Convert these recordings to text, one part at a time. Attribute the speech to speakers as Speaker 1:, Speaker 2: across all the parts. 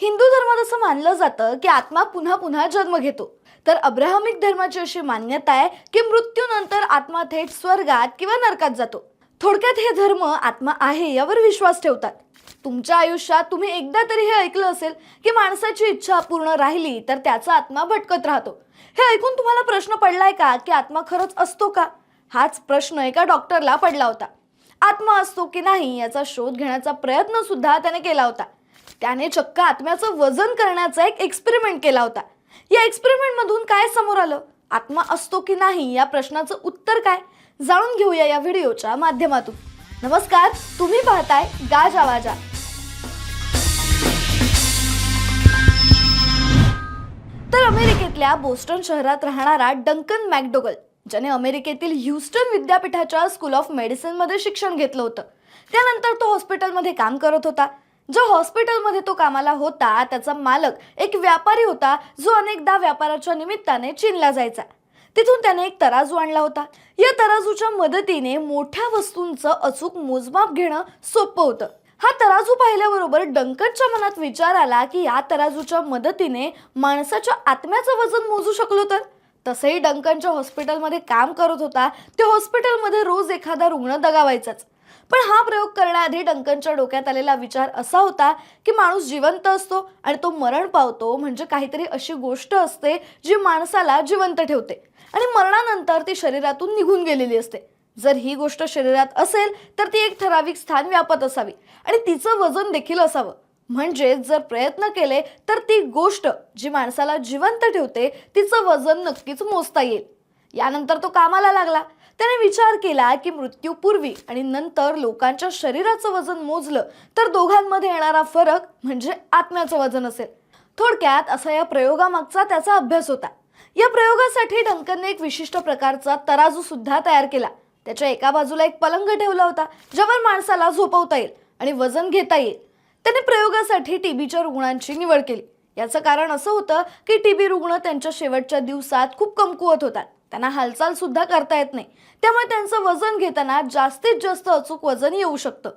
Speaker 1: हिंदू धर्मात असं मानलं जातं की आत्मा पुन्हा पुन्हा जन्म घेतो. तर अब्राहमिक धर्माची अशी मान्यता आहे की मृत्यूनंतर आत्मा थेट स्वर्गात किंवा नरकात जातो. थोडक्यात हे धर्म आत्मा आहे यावर विश्वास ठेवतात. तुमच्या आयुष्यात तुम्ही एकदा तरी हे ऐकलं असेल की माणसाची इच्छा पूर्ण राहिली तर त्याचा आत्मा भटकत राहतो. हे ऐकून तुम्हाला प्रश्न पडलाय का की आत्मा खरंच असतो का? हाच प्रश्न एका डॉक्टरला पडला होता. आत्मा असतो की नाही याचा शोध घेण्याचा प्रयत्न सुद्धा त्याने केला होता. त्याने चक्क आत्म्याचं वजन करण्याचा एक एक्सपेरिमेंट केला होता. या एक्सपेरिमेंटमधून काय समोर आलं? आत्मा असतो की नाही या प्रश्नाचं उत्तर काय? जाणून घेऊया या व्हिडिओच्या माध्यमातून. नमस्कार तुम्ही पाहताय गाज आवाजा तर अमेरिकेतल्या बोस्टन शहरात राहणारा डंकन मॅकडोगल ज्याने अमेरिकेतील ह्युस्टन विद्यापीठाच्या स्कूल ऑफ मेडिसिनमध्ये शिक्षण घेतलं होतं. त्यानंतर तो हॉस्पिटलमध्ये काम करत होता. जो हॉस्पिटलमध्ये तो कामाला होता त्याचा मालक एक व्यापारी होता जो अनेकदा व्यापाराच्या निमित्ताने चीनला जायचा. तिथून त्याने एक तराजू आणला होता. या तराजूच्या मदतीने मोठ्या वस्तूंचं अचूक मोजमाप घेणं सोपं होतं. हा तराजू पाहिल्याबरोबर डंकनच्या मनात विचार आला की या तराजूच्या मदतीने माणसाच्या आत्म्याचं वजन मोजू शकलो तर? तसंही डंकनच्या हॉस्पिटलमध्ये काम करत होता ते हॉस्पिटलमध्ये रोज एखादा रुग्ण दगावायचाच. पण हा प्रयोग करण्याआधी डंकनच्या डोक्यात आलेला विचार असा होता की माणूस जिवंत असतो आणि तो मरण पावतो म्हणजे काहीतरी अशी गोष्ट असते जी माणसाला जिवंत ठेवते. आणि मरणानंतर ती शरीरातून निघून गेलेली असते. जर ही गोष्ट शरीरात असेल तर ती एक ठराविक स्थान व्यापत असावी. आणि तिचं वजन देखील असावं. म्हणजे जर प्रयत्न केले तर ती गोष्ट जी माणसाला जिवंत ठेवते तिचं वजन नक्कीच मोजता येईल. यानंतर तो कामाला लागला. त्याने विचार केला की मृत्यूपूर्वी आणि नंतर लोकांच्या शरीराचं वजन मोजलं तर दोघांमध्ये येणारा फरक म्हणजे आत्म्याचं वजन असेल. थोडक्यात असा या प्रयोगामागचा त्याचा अभ्यास होता. या प्रयोगासाठी डंकनने एक विशिष्ट प्रकारचा तराजू सुद्धा तयार केला. त्याच्या एका बाजूला एक पलंग ठेवला होता ज्यावर माणसाला झोपवता येईल आणि वजन घेता येईल. त्याने प्रयोगासाठी टीबीच्या रुग्णांची निवड केली. याचं कारण असं होतं की टी बी रुग्ण त्यांच्या शेवटच्या दिवसात खूप कमकुवत होतात. त्यांना हालचाल सुद्धा करता येत नाही. त्यामुळे त्यांचं वजन घेताना जास्तीत जास्त अचूक वजन येऊ शकतं.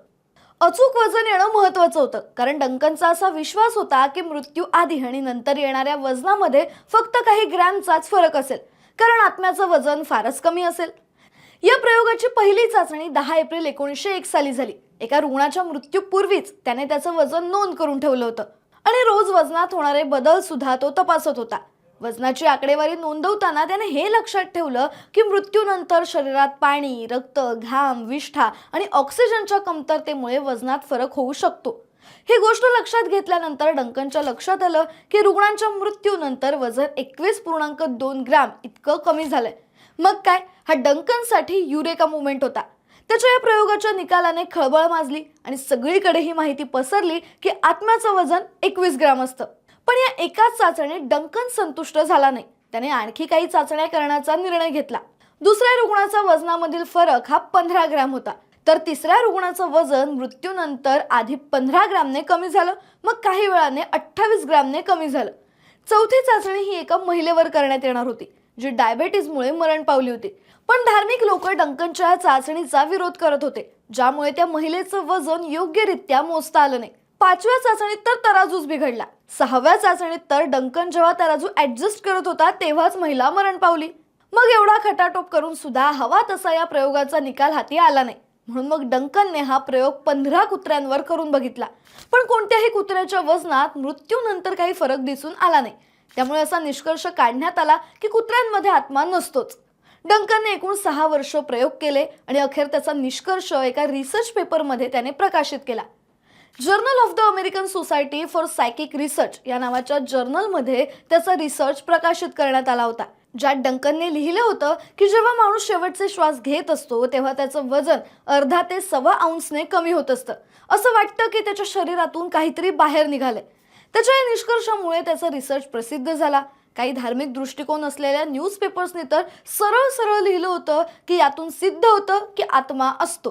Speaker 1: अचूक वजन येणं महत्वाचं होतं कारण डंकनचा असा विश्वास होता की मृत्यू आधी आणि नंतर येणाऱ्या वजनामध्ये फक्त काही ग्रॅमचाच फरक असेल कारण आत्म्याचं वजन फारच कमी असेल. या प्रयोगाची पहिली चाचणी दहा एप्रिल एकोणीसशे एक साली झाली. एका रुग्णाच्या मृत्यूपूर्वीच त्याने त्याचं वजन नोंद करून ठेवलं होतं. आणि रोज वजनात होणारे बदल सुद्धा तो तपासत होता. वजनाची आकडेवारी नोंदवताना त्याने हे लक्षात ठेवलं की मृत्यूनंतर शरीरात पाणी रक्त घाम विष्ठा आणि ऑक्सिजनच्या कमतरतेमुळे वजनात फरक होऊ शकतो. ही गोष्ट लक्षात घेतल्यानंतर डंकनच्या लक्षात आलं की रुग्णांच्या मृत्यूनंतर वजन एकवीस पूर्णांक दोन ग्राम इतकं कमी झालंय. मग काय? हा डंकनसाठी युरेका मुवमेंट होता. त्याच्या या प्रयोगाच्या निकालाने खळबळ माजली आणि सगळीकडे ही माहिती पसरली की आत्म्याचं वजन एकवीस ग्राम असतं. पण या एकाच चाचणीत डंकन संतुष्ट झाला नाही. त्याने आणखी काही चाचण्या करण्याचा निर्णय घेतला. दुसऱ्या रुग्णाचा वजनामधील फरक हा पंधरा ग्रॅम होता. तर तिसऱ्या रुग्णाचं वजन मृत्यूनंतर आधी पंधरा ग्रॅमने कमी झालं मग काही वेळाने अठ्ठावीस ग्रॅमने कमी झालं. चौथी चाचणी ही एका महिलेवर करण्यात येणार होती जी डायबेटीजमुळे मरण पावली होती. पण धार्मिक लोक डंकनच्या या चाचणीचा विरोध करत होते ज्यामुळे त्या महिलेचं वजन योग्यरित्या मोजता आलं नाही. पाचव्या चाचणीत तर तराजूच बिघडला. सहाव्या चाचणीत तर डंकन जेव्हा तराजू ऍडजस्ट करत होता तेव्हाच महिला मरण पावली. मग एवढा खटाटोप करून सुद्धा हवा तसा या प्रयोगाचा निकाल हाती आला नाही. म्हणून मग डंकनने हा प्रयोग पंधरा कुत्र्यांवर करून बघितला. पण कोणत्याही कुत्र्याच्या वजनात मृत्यूनंतर काही फरक दिसून आला नाही. त्यामुळे असा निष्कर्ष काढण्यात आला की कुत्र्यांमध्ये आत्मा नसतोच. डंकनने एकूण सहा वर्ष प्रयोग केले आणि अखेर त्याचा निष्कर्ष एका रिसर्च पेपरमध्ये त्याने प्रकाशित केला. Journal of the American society for psychic research या नावाच्या जर्नलमध्ये त्याचा रिसर्च प्रकाशित करण्यात आला होता. ज्यात डंकनने लिहिलं होतं की जेव्हा माणूस शेवटचे श्वास घेत असतो तेव्हा त्याचं वजन अर्धा ते सव्वा अंशने कमी होत असतं. असं वाटतं की त्याच्या शरीरातून काहीतरी बाहेर निघालंय. त्याच्या या निष्कर्षामुळे त्याचा रिसर्च प्रसिद्ध झाला. काही धार्मिक दृष्टिकोन असलेल्या न्यूजपेपर्सनी तर सरळ सरळ लिहिलं होतं की यातून सिद्ध होतं की आत्मा असतो.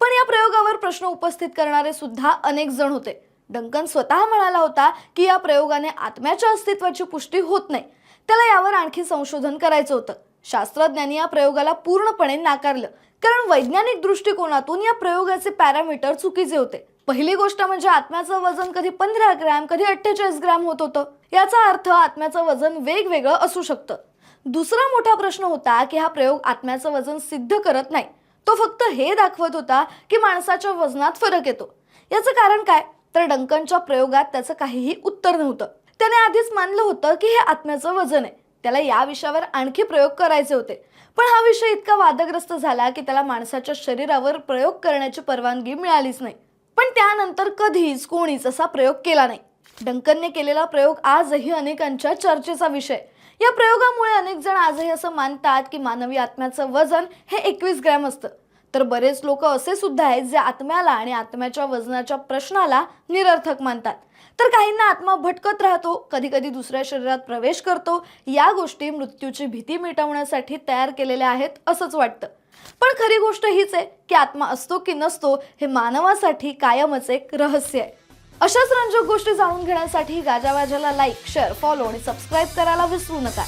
Speaker 1: पण या प्रयोगावर प्रश्न उपस्थित करणारे सुद्धा अनेक जण होते. डंकन स्वतः म्हणाला होता की या प्रयोगाने आत्म्याच्या अस्तित्वाची पुष्टी होत नाही. त्याला यावर आणखी संशोधन करायचं होतं. शास्त्रज्ञांनी या प्रयोगाला पूर्णपणे नाकारलं. कारण वैज्ञानिक दृष्टिकोनातून या प्रयोगाचे पॅरामीटर चुकीचे होते. पहिली गोष्ट म्हणजे आत्म्याचं वजन कधी पंधरा ग्रॅम कधी अठ्ठेचाळीस ग्रॅम होत होतं. याचा अर्थ आत्म्याचं वजन वेगवेगळं असू शकतं. दुसरा मोठा प्रश्न होता की हा प्रयोग आत्म्याचं वजन सिद्ध करत नाही. तो फक्त हे दाखवत होता की माणसाच्या वजनात फरक येतो. याचं कारण काय? तर डंकनच्या प्रयोगात त्याचं काहीही उत्तर नव्हतं. त्याने आधीच मानलं होतं की हे आत्म्याचं वजन आहे. त्याला या विषयावर आणखी प्रयोग करायचे होते. पण हा विषय इतका वादग्रस्त झाला की त्याला माणसाच्या शरीरावर प्रयोग करण्याची परवानगी मिळालीच नाही. पण त्यानंतर कधीच कोणीच असा प्रयोग केला नाही. डंकनने केलेला प्रयोग आजही अनेकांच्या चर्चेचा विषय. या प्रयोगामुळे अनेक जण आजही असं मानतात की मानवी आत्म्याचं वजन हे एकवीस ग्रॅम असतं. तर बरेच लोक असे सुद्धा आहेत जे आत्म्याला आणि आत्म्याच्या वजनाच्या प्रश्नाला निरर्थक मानतात. तर काहींना आत्मा भटकत राहतो कधी कधी दुसऱ्या शरीरात प्रवेश करतो. या गोष्टी मृत्यूची भीती मिटवण्यासाठी तयार केलेल्या आहेत असंच वाटतं. पण खरी गोष्ट हीच आहे की आत्मा असतो की नसतो हे मानवासाठी कायमच एक रहस्य आहे. अशाच रंजक गोष्टी जाणून घेण्यासाठी गाजावाजाला लाईक शेअर फॉलो आणि सबस्क्राईब करायला विसरू नका.